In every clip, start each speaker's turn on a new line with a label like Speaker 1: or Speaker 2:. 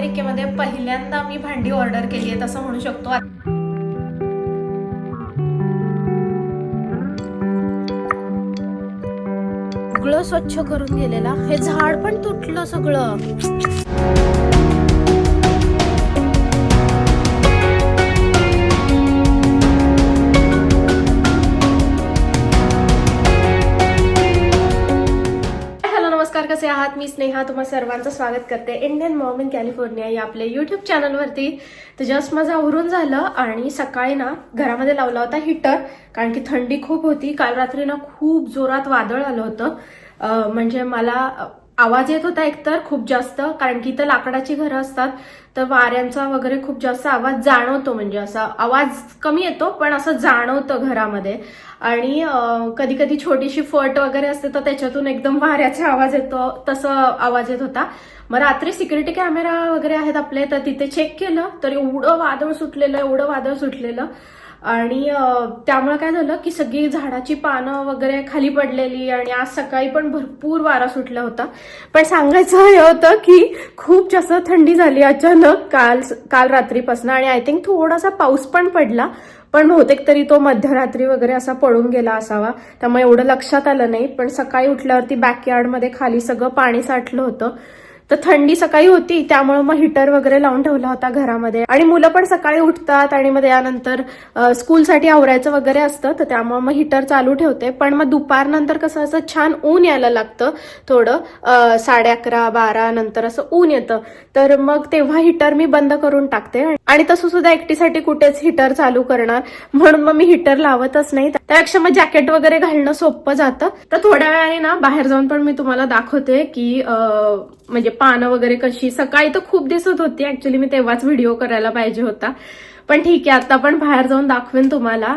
Speaker 1: अमेरिकेमध्ये पहिल्यांदा मी भांडी ऑर्डर केली आहेत असं म्हणू शकतो. सगळं स्वच्छ करून गेलेला हे झाड पण तुटलं सगळं. आहात. मी स्नेहा तुम्हा सर्वांचं स्वागत करते इंडियन मॉम इन कॅलिफोर्निया या आपल्या युट्यूब चॅनलवरती तर जस्ट माझं आवरून झालं आणि सकाळी ना घरामध्ये लावला होता हिटर कारण की थंडी खूप होती. काल रात्री ना खूप जोरात वादळ आलं होतं. म्हणजे मला आवाज येत होता एकतर खूप जास्त कारण की इथं लाकडाची घरं असतात तर वाऱ्यांचा वगैरे खूप जास्त आवाज जाणवतो म्हणजे असा आवाज कमी येतो पण असं जाणवतं घरामध्ये. आणि कधी कधी छोटीशी फट वगैरे असते तर त्याच्यातून एकदम वाऱ्याचा आवाज येतो तसं आवाज येत होता. मग रात्री सिक्युरिटी कॅमेरा वगैरे आहेत आपले तर तिथे चेक केलं तर एवढं वादळ सुटलेलं एवढं वादळ सुटलेलं आणि त्यामुळे काय झालं की सगळी झाडाची पानं वगैरे खाली पडलेली आणि आज सकाळी पण भरपूर वारा सुटला होता. पण सांगायचं हे होतं की खूप जास्त थंडी झाली अचानक काल काल रात्रीपासून आणि आय थिंक थोडासा पाऊस पण पडला. पण बहुतेक तरी तो मध्यरात्री वगैरे असा पडून गेला असावा. त्यामुळे एवढं लक्षात आलं नाही. पण सकाळी उठल्यावरती बॅकयार्डमध्ये खाली सगळं पाणी साठलं होतं. तर थंडी सकाळी होती त्यामुळे मग हिटर वगैरे लावून ठेवला होता घरामध्ये. आणि मुलं पण सकाळी उठतात आणि मग यानंतर स्कूलसाठी आवरायचं वगैरे असतं तर त्यामुळे मग हिटर चालू ठेवते. पण मग दुपारनंतर कसं असं छान ऊन यायला लागतं थोडं साडे अकरा बारा नंतर असं ऊन येतं. तर मग तेव्हा हिटर मी बंद करून टाकते. आणि तसं सुद्धा एकटीसाठी कुठेच हिटर चालू करणार. म्हणून मग मी हिटर लावतच नाही. त्यापेक्षा मग जॅकेट वगैरे घालणं सोपं जातं. तर थोड्या वेळाने ना बाहेर जाऊन पण मी तुम्हाला दाखवते की म्हणजे पानं वगैरे कशी. सकाळी तर खूप दिसत होती. ऍक्च्युली मी तेव्हाच व्हिडिओ करायला पाहिजे होता. पण ठीक आहे आता पण बाहेर जाऊन दाखवेन तुम्हाला.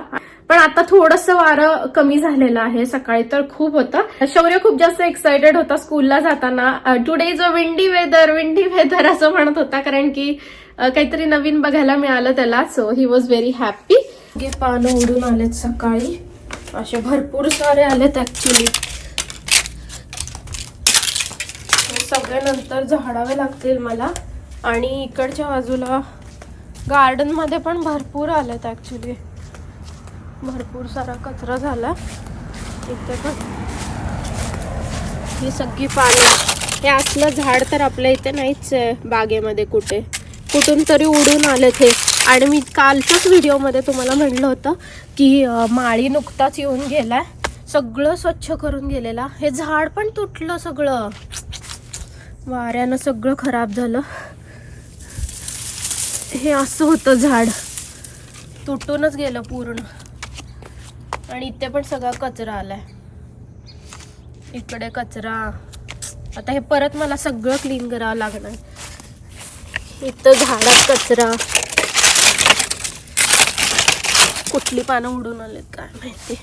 Speaker 1: पण आता थोडस वारं कमी झालेलं आहे. सकाळी तर खूप होतं. शौर्य खूप जास्त एक्साइटेड होता. स्कूलला जाताना today is a windy weather windy weather असं म्हणत होता. कारण की काहीतरी नवीन बघायला मिळालं त्याला so he was very happy गे पानं उडून आलेत सकाळी. असे भरपूर सारे आलेत ऍक्च्युली सगळे नंतर झाडावे लागतील मला. आणि इकडच्या बाजूला गार्डनमध्ये पण भरपूर आलेत ॲक्च्युली भरपूर सारा कचरा झाला. इथे पण. ही सगळी पानं. हे असलं झाड तर आपल्या इथे नाहीच आहे बागेमध्ये कुठे. कुठून तरी उडून आलेत हे आणि मी कालच्याच व्हिडिओमध्ये तुम्हाला म्हणलं होतं की माळी नुकताच येऊन गेलाय. सगळं स्वच्छ करून गेलेला. हे झाड पण तुटलं सगळं. वाऱ्यानं सगळं खराब झालं. हे असं होतं झाड. तुटूनच गेलं पूर्ण. आणि इथे पण सगळा कचरा आलाय. इकडे कचरा. आता हे परत मला सगळं क्लीन करावं लागणार. इथं झाडात कचरा. कुठली पानं उडून आलेत काय माहिती.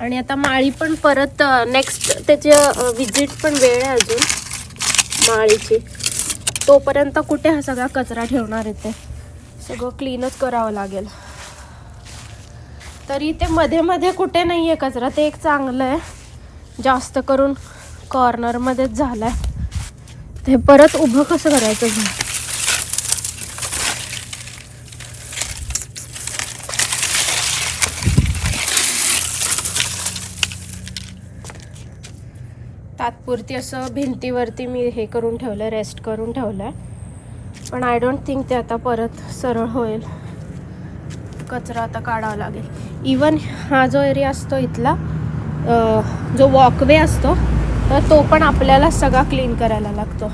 Speaker 1: आणि आता माळी पण परत नेक्स्ट त्याची विजिट पण वेळ आहे अजून. माळीची. तोपर्यंत कुठे हा सगळा कचरा ठेवणार इथे सगळं क्लीनच करावं लागेल. तरी ते मध्ये मध्ये कुठे नाही आहे कचरा. ते एक चांगलं आहे. जास्त करून कॉर्नरमध्येच झालं आहे हे परत उभं कसं करायचं झाड तात्पुरती असं भिंतीवरती मी हे करून ठेवलं रेस्ट करून ठेवलं. पण आय डोंट थिंक ते आता परत सरळ होईल. कचरा आता काढावा लागेल. इवन हा जो एरिया असतो इथला जो वॉकवे असतो तर तो पण आपल्याला सगळा क्लीन करायला लागतो.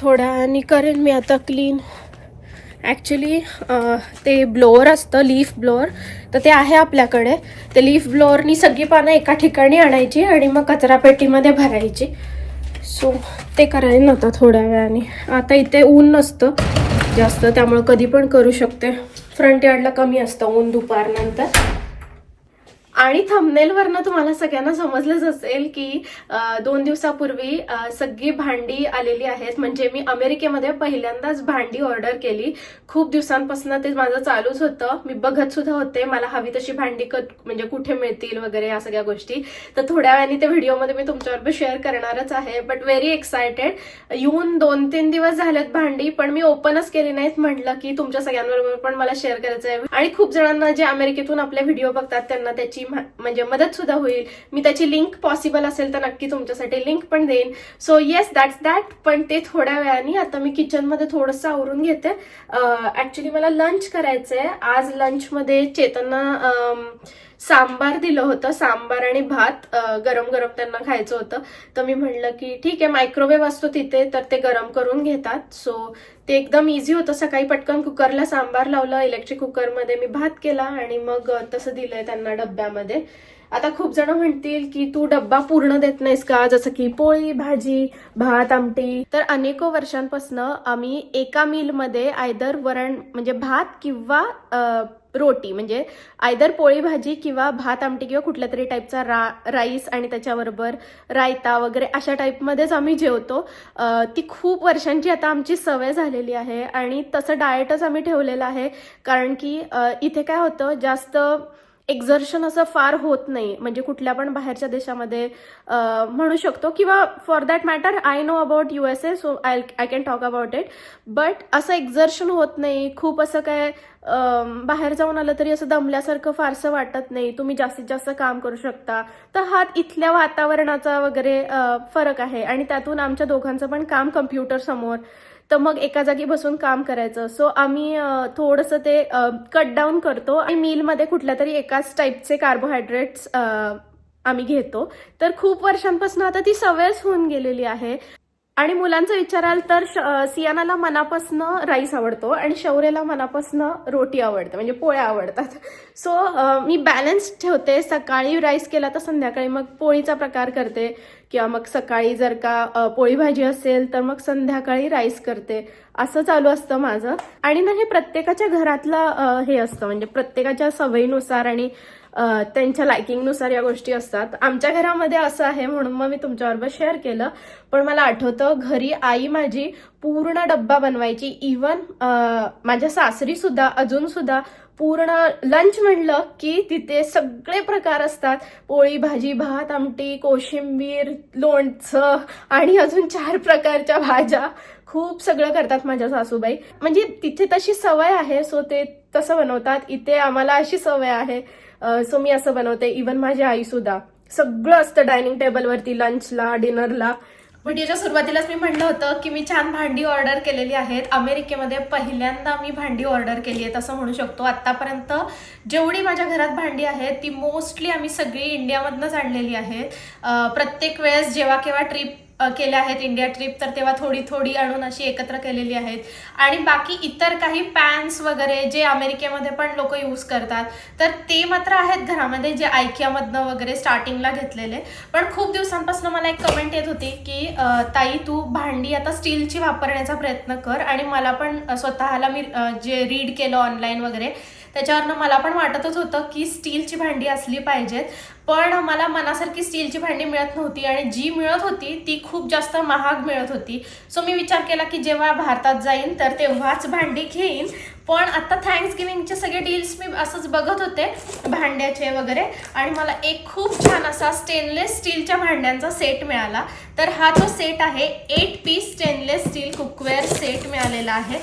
Speaker 1: थोड्या करेन मी आता क्लीन ॲक्च्युली ते ब्लोअर असतं लीफ ब्लोअर तर ते आहे आपल्याकडे. ते लीफ ब्लोअरनी सगळी पानं एका ठिकाणी आणायची आणि मग कचरापेटीमध्ये भरायची. सो ते करायला नव्हतं थोड्या वेळाने. आता इथे ऊन नसतं जास्त त्यामुळं कधी पण करू शकते. फ्रंट यार्डला कमी असतं ऊन दुपारनंतर. आणि थंबनेलवरनं तुम्हाला सगळ्यांना समजलंच असेल की दोन दिवसापूर्वी सगळी भांडी आलेली आहेत. म्हणजे मी अमेरिकेमध्ये पहिल्यांदाच भांडी ऑर्डर केली. खूप दिवसांपासून ते माझं चालूच होतं. मी बघत सुद्धा होते मला हवी तशी भांडी म्हणजे कुठे मिळतील वगैरे या सगळ्या गोष्टी. तर थोड्या वेळाने ते व्हिडिओमध्ये मी तुमच्याबरोबर शेअर करणारच आहे. बट व्हेरी एक्सायटेड येऊन दोन तीन दिवस झालेत भांडी पण मी ओपनच केली नाहीत म्हटलं की तुमच्या सगळ्यांबरोबर पण मला शेअर करायचं आहे आणि खूप जणांना जे अमेरिकेतून आपले व्हिडिओ बघतात त्यांना त्याची त्याची म्हणजे मदत सुद्धा होईल. मी त्याची लिंक पॉसिबल असेल तर नक्की तुमच्यासाठी लिंक पण देईन. सो येस दॅट्स दॅट पण ते थोड्या वेळाने आता मी किचनमध्ये थोडंसं आवरून घेते. ऍक्च्युली मला लंच करायचं आहे आज लंचमध्ये चेतना अम, सांबार दिलं होतं सांबार आणि भात गरम गरम त्यांना खायचं होतं. तर मी म्हणलं की ठीक आहे मायक्रोवेव्ह असतो तिथे तर ते गरम करून घेतात. सो ते एकदम इझी होतं. सकाळी पटकन कुकरला सांबार लावलं इलेक्ट्रिक कुकरमध्ये मी भात केला आणि मग तसं दिलंय त्यांना डब्यामध्ये. आता खूप जण म्हणतील की तू डब्बा पूर्ण देत नाहीस का? जसं की पोळी भाजी भात आमटी. तर अनेको वर्षांपासून आम्ही एका मीलमध्ये आयदर वरण म्हणजे भात किंवा रोटी म्हणजे आयदर पोळी भाजी किंवा भात आमटी किंवा कुठल्या तरी टाईपचा रा राईस आणि त्याच्याबरोबर रायता वगैरे अशा टाईपमध्येच आम्ही जेवतो. ती खूप वर्षांची आता आमची सवय झालेली आहे आणि तसं डाएटच आम्ही ठेवलेलं आहे. कारण की इथे काय होतं जास्त एक्झर्शन असं फार होत नाही. म्हणजे कुठल्या पण बाहेरच्या देशामध्ये म्हणू शकतो किंवा for that matter I know about U S A so I I can talk about it but असं एक्झर्शन होत नाही. खूप असं काय बाहेर जाऊन आलं तरी असं दमल्यासारखं फारसं वाटत नाही. तुम्ही जास्तीत जास्त काम करू शकता. तर हा इथल्या वातावरणाचा वगैरे फरक आहे. आणि त्यातून आमच्या दोघांचं पण काम कम्प्युटर समोर तर मग एका जागी बसून काम करायचं. सो आम्ही थोडंसं ते कट डाऊन करतो आणि मीलमध्ये कुठल्या तरी एकाच टाईपचे कार्बोहायड्रेट्स आम्ही घेतो. तर खूप वर्षांपासून आता ती सवयच होऊन गेलेली आहे. आणि मुलांचं विचाराल तर सियानाला मनापासनं राईस आवडतो आणि शौर्यला मनापासनं रोटी आवडते म्हणजे पोळ्या आवडतात. सो मी बॅलन्स ठेवते. सकाळी राईस केला तर संध्याकाळी मग पोळीचा प्रकार करते. किंवा मग सकाळी जर का पोळी भाजी असेल तर मग संध्याकाळी राईस करते. असं चालू असतं माझं. आणि ना हे प्रत्येकाच्या घरातलं हे असतं. म्हणजे प्रत्येकाच्या सवयीनुसार आणि त्यांच्या लायकिंगनुसार या गोष्टी असतात. आमच्या घरामध्ये असं आहे म्हणून मग मी तुमच्याबरोबर शेअर केलं. पण मला आठवतं घरी आई माझी पूर्ण डब्बा बनवायची. इवन माझ्या सासरी सुद्धा अजून सुद्धा पूर्ण लंच म्हणलं की तिथे सगळे प्रकार असतात. पोळी भाजी भात आमटी कोशिंबीर लोणचं आणि अजून चार प्रकारच्या भाज्या खूप सगळं करतात माझ्या सासूबाई. म्हणजे तिथे तशी सवय आहे सो ते तसं बनवतात. इथे आम्हाला अशी सवय आहे सो मी असं बनवते. इवन माझी आई सुद्धा. सगळं असतं डायनिंग टेबलवरती लंचला डिनरला व्हिडिओच्या सुरुवातीलाच मी म्हणलं होतं की मी छान भांडी ऑर्डर केलेली आहेत. अमेरिकेमध्ये पहिल्यांदा मी भांडी ऑर्डर केली आहेत असं म्हणू शकतो. आत्तापर्यंत जेवढी माझ्या घरात भांडी आहेत ती मोस्टली आम्ही सगळी इंडियामधनंच आणलेली आहेत. प्रत्येक वेळेस जेव्हा केव्हा ट्रिप केल्या आहेत इंडिया ट्रिप तर तेव्हा थोडी थोडी आणून अशी एकत्र केलेली आहेत. आणि बाकी इतर काही पॅन्स वगैरे जे अमेरिकेमध्ये पण लोक यूज करतात तर ते मात्र आहेत घरामध्ये जे आयकियामधनं वगैरे स्टार्टिंगला घेतलेले. पण खूप दिवसांपासून मला एक कमेंट येत होती की ताई तू भांडी आता स्टीलची वापरण्याचा प्रयत्न कर आणि मला पण स्वतःला मी जे रीड केलं ऑनलाईन वगैरे त्याच्यावरनं मला पण वाटतच होतं की स्टीलची भांडी असली पाहिजेत. पण मला मनासारखी स्टीलची भांडी मिळत नव्हती आणि जी मिळत होती ती खूप जास्त महाग मिळत होती. सो मी विचार केला की जेव्हा भारतात जाईन तर तेव्हाच भांडी घेईन. पण आता थँक्स गिविंगचे सगळे डील्स मी असंच बघत होते भांड्याचे वगैरे. आणि मला एक खूप छान असा स्टेनलेस स्टीलच्या भांड्यांचा सेट मिळाला. तर हा जो सेट आहे eight piece stainless steel cookware set मिळालेला आहे.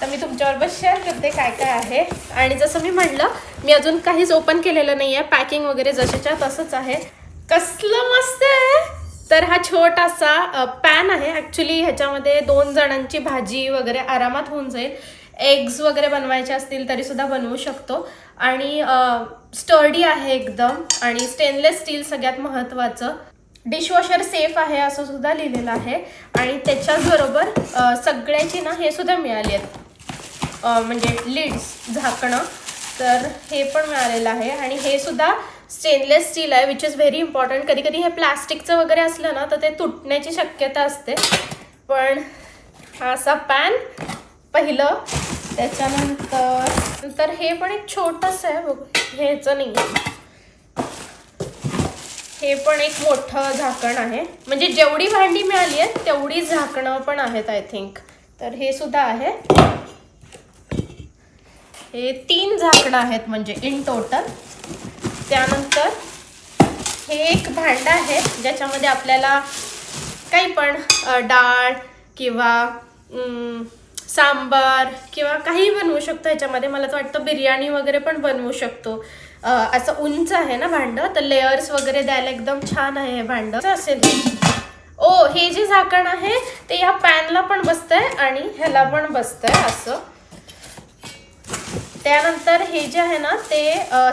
Speaker 1: तर मी तुमच्याबरोबर शेअर करते काय काय आहे. आणि जसं मी म्हणलं मी अजून काहीच ओपन केलेलं नाही आहे पॅकिंग वगैरे जशाच्या तसंच आहे. कसलं मस्त आहे. तर हा छोटासा पॅन आहे. ॲक्च्युली ह्याच्यामध्ये दोन जणांची भाजी वगैरे आरामात होऊन जाईल. एग्ज वगैरे बनवायचे असतील तरीसुद्धा बनवू शकतो. आणि स्टर्डी आहे एकदम. आणि स्टेनलेस स्टील सगळ्यात महत्त्वाचं. डिशवॉशर सेफ आहे असं सुद्धा लिहिलेलं आहे. आणि त्याच्याचबरोबर सगळ्याची ना हे सुद्धा मिळाली आहेत. म्हणजे लिड्स झाकणं. तर हे पण मिळालेलं आहे. आणि हे सुद्धा स्टेनलेस स्टील आहे विच इज व्हेरी इम्पॉर्टंट कधी कधी हे प्लास्टिकचं वगैरे असलं ना तर ते तुटण्याची शक्यता असते. पण हा असा पॅन पहिलं. त्याच्यानंतर नंतर हे पण एक छोटंसं आहे बघ. ह्याचं नाही. हे पण एक मोठं झाकण आहे. म्हणजे जेवढी भांडी मिळाली आहेत तेवढी झाकणं पण आहेत आय थिंक तर हे सुद्धा आहे. हे तीन झाकणं आहेत म्हणजे इन टोटल त्यानंतर हे एक भांडं आहे ज्याच्यामध्ये आपल्याला काही पण डाळ किंवा सांबार किंवा काही बनवू शकतो. ह्याच्यामध्ये मला तर वाटतं बिर्याणी वगैरे पण बनवू शकतो. असं उंच आहे ना भांडं तर लेअर्स वगैरे द्यायला एकदम छान आहे हे भांडं. असेल ओ हे जे झाकण आहे ते ह्या पॅनला पण बसतंय आणि ह्याला पण बसतंय असं. त्यानंतर हे जे आहे ना ते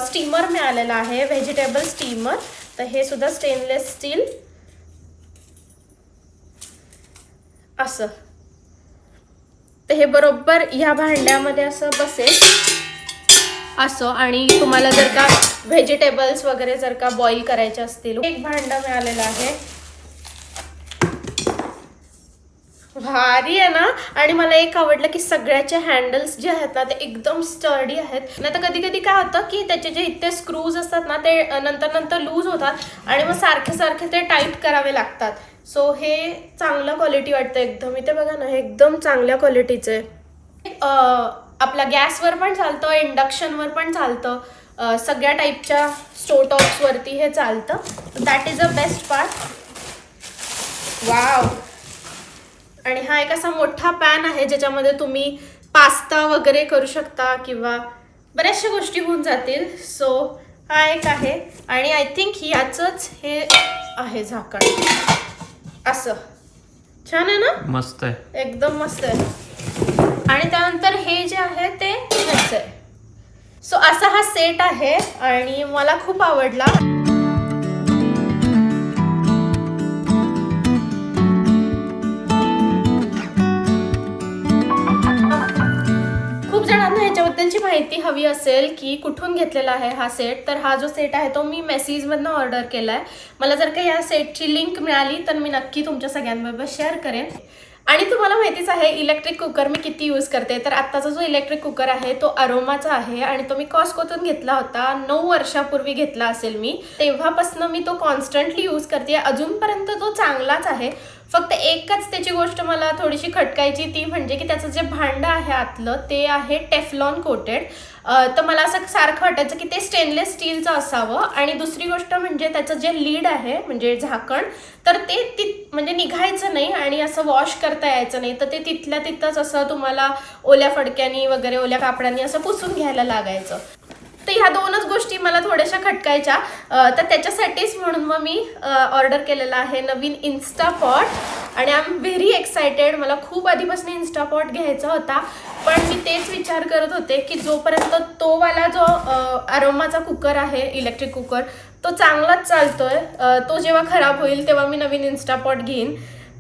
Speaker 1: स्टीमर मिळालेलं आहे व्हेजिटेबल स्टीमर तर हे सुद्धा स्टेनलेस स्टील असं. तर हे बरोबर ह्या भांड्यामध्ये असं बसेल. असं. आणि तुम्हाला जर का व्हेजिटेबल्स वगैरे जर का बॉईल करायचे असतील एक भांडं मिळालेलं आहे. भारी आहे ना? आणि मला एक आवडलं की सगळ्याचे हँडल्स जे आहेत ना ते एकदम स्टर्डी आहेत. नाही तर कधी कधी काय होतं की त्याचे जे इतके स्क्रूज असतात ना ते नंतर नंतर लूज होतात आणि मग सारखे सारखे ते टाईट करावे लागतात. सो हे चांगलं क्वालिटी वाटतं एकदम. इथे बघा ना हे एकदम चांगल्या क्वालिटीचं आहे आपल्या गॅसवर पण चालतं इंडक्शनवर पण चालतं सगळ्या टाईपच्या स्टोटॉप्सवरती हे चालतं. That is a best part wow आणि हा एक असा मोठा पॅन आहे ज्याच्यामध्ये तुम्ही पास्ता वगैरे करू शकता किंवा बऱ्याचशा गोष्टी होऊन जातील. सो हा एक आहे. आणि आय थिंक ह्याचंच हे आहे झाकण. असं. छान आहे ना?
Speaker 2: मस्त आहे.
Speaker 1: एकदम मस्त आहे. आणि त्यानंतर हे जे आहे ते आहे सो असा हा सेट आहे आणि मला खूप आवडला. त्यांची माहिती हवी असेल की कुठून घेतलेला आहे हा सेट तर हा जो सेट आहे तो मी मेसेजमधनं ऑर्डर केला आहे मला जर का या सेटची लिंक मिळाली तर मी नक्की तुमच्या सगळ्यांबरोबर शेअर करेन. आणि तुम्हाला माहितीच आहे इलेक्ट्रिक कुकर मी किती यूज करते. तर आत्ताचा जो इलेक्ट्रिक कुकर आहे तो अरोमाचा आहे आणि तो मी कॉस्कोतून घेतला होता. नऊ वर्षापूर्वी घेतला असेल मी. तेव्हापासून मी तो कॉन्स्टंटली यूज करते. अजूनपर्यंत तो चांगलाच आहे. फक्त एकच त्याची गोष्ट मला थोडीशी खटकायची ती म्हणजे की त्याचं जे भांडं आहे आतलं ते आहे टेफलॉन कोटेड तर मला असं सारखं वाटायचं की ते स्टेनलेस स्टीलचं असावं. आणि दुसरी गोष्ट म्हणजे त्याचं जे लीड आहे म्हणजे झाकण तर ते ति म्हणजे निघायचं नाही आणि असं वॉश करता यायचं नाही. तर ते तिथल्या तिथंच असं तुम्हाला ओल्या फडक्यानी वगैरे ओल्या कापडांनी असं पुसून घ्यायला लागायचं. तर ह्या दोनच गोष्टी मला थोड्याशा खटकायच्या. तर त्याच्यासाठीच म्हणून मग मी ऑर्डर केलेला आहे नवीन इन्स्टापॉट आणि आय एम व्हेरी एक्सायटेड मला खूप आधीपासून इन्स्टापॉट घ्यायचा होता. पण मी तेच विचार करत होते की जोपर्यंत तोवाला जो अरोमाचा कुकर आहे इलेक्ट्रिक कुकर तो चांगलाच चालतोय. तो जेव्हा खराब होईल तेव्हा मी नवीन इन्स्टापॉट घेईन.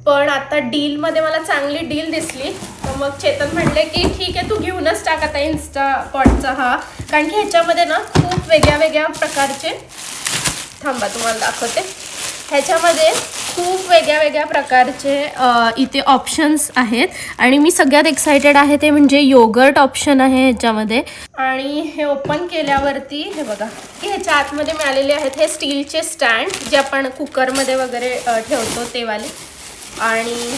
Speaker 1: पण आता डीलमध्ये मला चांगली डील दिसली. तर मग चेतन म्हणले की ठीक आहे तू घेऊनच टाक आता इन्स्टा पॉटचा हा. कारण की ह्याच्यामध्ये ना खूप वेगळ्या वेगळ्या प्रकारचे थांबा तुम्हाला दाखवते. ह्याच्यामध्ये खूप वेगळ्या वेगळ्या प्रकारचे इथे ऑप्शन्स आहेत. आणि मी सगळ्यात एक्सायटेड आहे ते म्हणजे योगर्ट ऑप्शन आहे ह्याच्यामध्ये. आणि हे ओपन केल्यावरती हे बघा की ह्याच्या आतमध्ये मिळालेले आहेत हे स्टीलचे स्टँड जे आपण कुकरमध्ये वगैरे ठेवतो तेवाले. आणि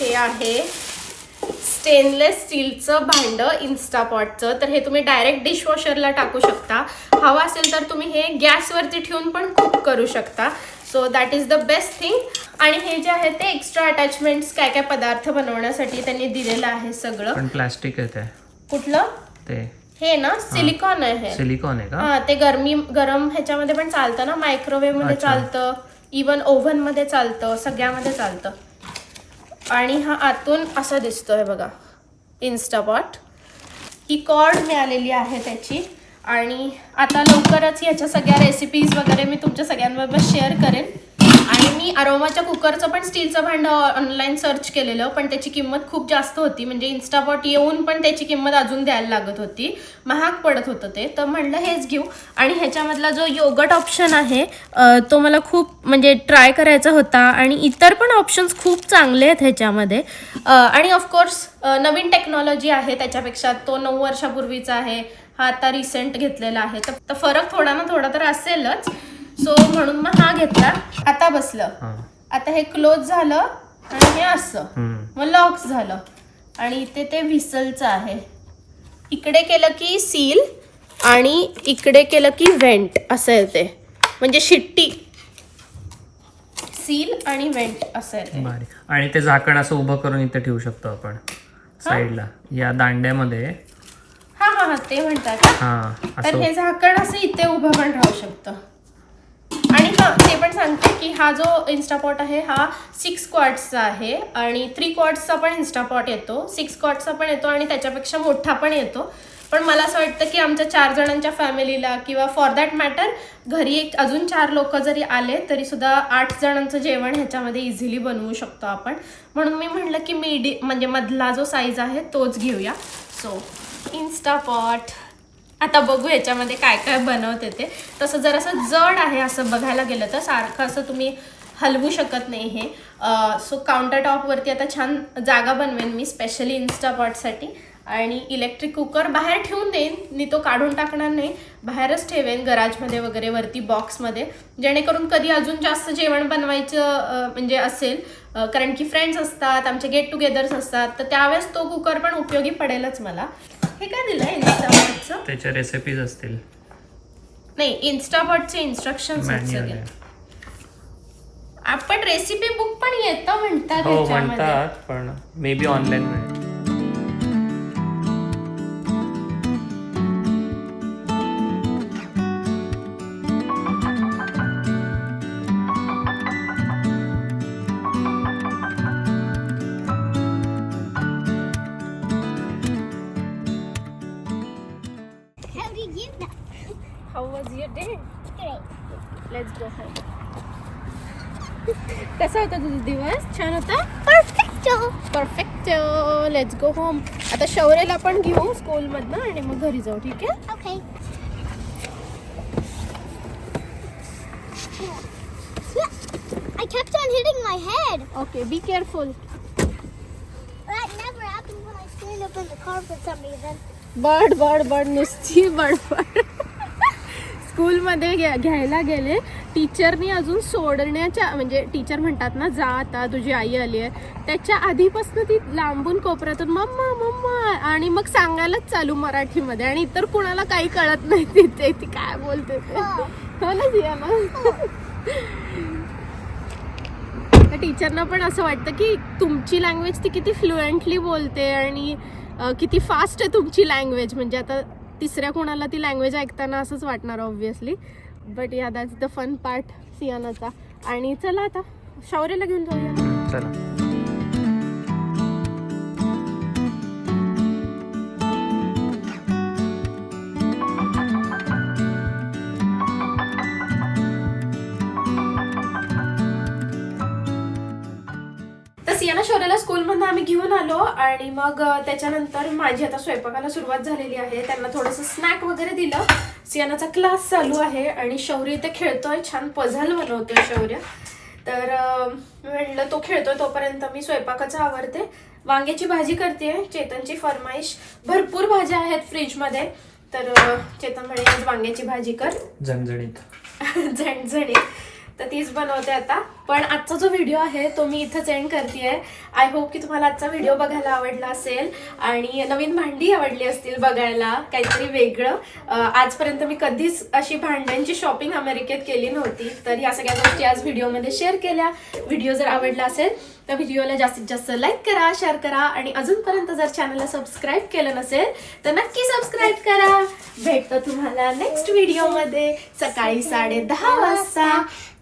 Speaker 1: हे आहे स्टेनलेस स्टीलचं भांडं इन्स्टापॉटचं तर हे तुम्ही डायरेक्ट डिशवॉशरला टाकू शकता. हवं असेल तर तुम्ही हे गॅसवरती ठेवून पण कुक करू शकता. So that is the best thing आणि हे जे आहे ते एक्स्ट्रा अटॅचमेंट्स काय काय पदार्थ बनवण्यासाठी त्यांनी दिलेलं आहे सगळं.
Speaker 2: प्लास्टिक आहे ते.
Speaker 1: कुठलं?
Speaker 2: ते.
Speaker 1: हे ना सिलिकॉन आहे
Speaker 2: सिलिकॉन आहे का?
Speaker 1: हा ते गरमी गरम ह्याच्यामध्ये पण चालतं ना मायक्रोवेव्हमध्ये
Speaker 2: अच्छा.
Speaker 1: चालतं इवन ओव्हनमध्ये चालतं सगळ्यामध्ये चालतं. आणि हा आतून असा दिसतोय बघा इन्स्टापॉट ही कॉर्ड मिळालेली आहे त्याची. आणि आता लवकरच ह्याच्या सगळ्या रेसिपीज वगैरे मी तुमच्या सगळ्यांबरोबर शेअर करेन. मी अरोमाच्या कुकरचं पण स्टीलचं भांडं ऑनलाईन सर्च केलेलं पण त्याची किंमत खूप जास्त होती. म्हणजे इन्स्टापॉट येऊन पण त्याची किंमत अजून द्यायला लागत होती. महाग पडत होतं ते. तर म्हणलं हेच घेऊ. आणि ह्याच्यामधला जो योगट ऑप्शन आहे तो मला खूप म्हणजे ट्राय करायचा होता. आणि इतर पण ऑप्शन्स खूप चांगले आहेत ह्याच्यामध्ये. आणि ऑफकोर्स नवीन टेक्नॉलॉजी आहे त्याच्यापेक्षा. तो नऊ वर्षापूर्वीचा आहे. हा आता रिसेंट घेतलेला आहे. तर फरक थोडा ना थोडा तर असेलच. सो म्हणून मग हा घेतला. आता बसलं. आता हे क्लोज झालं आणि हे असं. मग लॉक्स झालं. आणि इथे ते व्हिसलचं आहे. इकडे केलं की सील आणि इकडे केलं की व्हेंट असं येते. म्हणजे शिट्टी. सील आणि व्हेंट असं येते.
Speaker 2: आणि ते झाकण असं उभं करून इथे ठेवू शकतो आपण. साईडला. या दांड्यामध्ये.
Speaker 1: हा हा हा. ते म्हणतात?
Speaker 2: हा
Speaker 1: तर हे झाकण असं इथे उभं पण राहू शकतं. हां ते पण सांगते की हा जो इन्स्टापॉट आहे हा सिक्स क्वार्ट्सचा आहे आणि थ्री क्वार्ट्सचा पण इन्स्टापॉट येतो. सिक्स क्वार्ट्सचा पण येतो आणि त्याच्यापेक्षा मोठा पण येतो. पण मला असं वाटतं की आमच्या चार जणांच्या फॅमिलीला किंवा फॉर दॅट मॅटर घरी एक अजून चार लोक जरी आले तरी सुद्धा आठ जणांचं जेवण ह्याच्यामध्ये इझिली बनवू शकतो आपण. म्हणून मी म्हटलं की मीडी म्हणजे मधला जो साईज आहे तोच घेऊया. सो इन्स्टापॉट आता बघू याच्यामध्ये काय काय बनवते ते. तसं जर असं जड आहे असं बघायला गेलं तर सारखं असं तुम्ही हलवू शकत नाही हे. सो काउंटर टॉपवरती आता छान जागा बनवेन मी स्पेशली इन्स्टापॉटसाठी आणि इलेक्ट्रिक कुकर बाहेर ठेवून देईन मी तो काढून टाकणार नाही. बाहेरच ठेवेन गराजमध्ये वगैरे वरती बॉक्समध्ये जेणेकरून कधी अजून जास्त जेवण बनवायचं म्हणजे असेल. कारण की फ्रेंड्स असतात आमचे गेट टुगेदर्स असतात. तर त्यावेळेस तो कुकर पण उपयोगी पडेलच मला. हे काय दिलं? इन्स्टापॉटचं
Speaker 2: त्याच्या रेसिपीज असतील.
Speaker 1: नाही इन्स्टापॉटचे इन्स्ट्रक्शन्स आहेत
Speaker 2: मॅन्युअल
Speaker 1: सगळे. आपण रेसिपी बुक पण येतं म्हणतात
Speaker 2: हो म्हणतात पण मे बी ऑनलाईन मिळेल
Speaker 1: लेट्स गो होम आता शौर्यला पण घेऊ स्कूलमधनं आणि मग घरी जाऊ ठीक आहे
Speaker 3: Okay. I kept on hitting my head.
Speaker 1: Okay be careful
Speaker 3: That never happens when I stand up in the car for some reason.
Speaker 1: बड बड बड नुसती बडबड स्कूलमध्ये घ्या घ्यायला गेले टीचरनी अजून सोडण्याच्या म्हणजे टीचर म्हणतात ना जा आता तुझी आई आली आहे. त्याच्या आधीपासून ती लांबून कोपऱ्यातून मम्मा मम्मा आणि मग सांगायलाच चालू मराठीमध्ये. आणि इतर कुणाला काही कळत नाही तिथे. ती काय बोलते ते. हो. ना जिया ना? त्या टीचरना पण असं वाटतं की तुमची लँग्वेज ती किती फ्लुएंटली बोलते आणि किती फास्ट आहे तुमची लँग्वेज म्हणजे आता तिसऱ्या कोणाला ती लँग्वेज ऐकताना असंच वाटणार obviously but yeah that's the fun part सियानाचा आणि चला आता शौर्यला घेऊन जाऊया.
Speaker 2: चला.
Speaker 1: शौर्याला स्कूलमधनं आम्ही घेऊन आलो आणि मग त्याच्यानंतर माझी आता स्वयंपाकाला सुरुवात झालेली आहे. त्यांना थोडंसं स्नॅक वगैरे दिलं. सियानाचा क्लास चालू आहे आणि शौर्य इथे खेळतोय. छान पझल बनवतोय शौर्य. तर म्हणलं तो खेळतोय तोपर्यंत मी स्वयंपाकाचं आवरते. वांग्याची भाजी करते चेतनची फरमाईश. भरपूर भाज्या आहेत फ्रीजमध्ये तर चेतन म्हणे आज वांग्याची भाजी कर.
Speaker 2: झणझणीत.
Speaker 1: झणझणीत. तर तीच बनवते आता. पण आजचा जो व्हिडिओ आहे तो मी इथंच एंड करते आय होप की तुम्हाला आजचा व्हिडिओ बघायला आवडला असेल. आणि नवीन भांडी आवडली असतील बघायला काहीतरी वेगळं. आजपर्यंत मी कधीच अशी भांड्यांची शॉपिंग अमेरिकेत केली नव्हती. तर या सगळ्या गोष्टी आज व्हिडिओमध्ये शेअर केल्या. व्हिडिओ जर आवडला असेल तर व्हिडिओला जास्तीत जास्त लाईक करा शेअर करा. आणि अजूनपर्यंत जर चॅनलला सबस्क्राईब केलं नसेल तर नक्की सबस्क्राईब करा. भेटतो तुम्हाला नेक्स्ट व्हिडिओमध्ये सकाळी साडे दहा वाजता.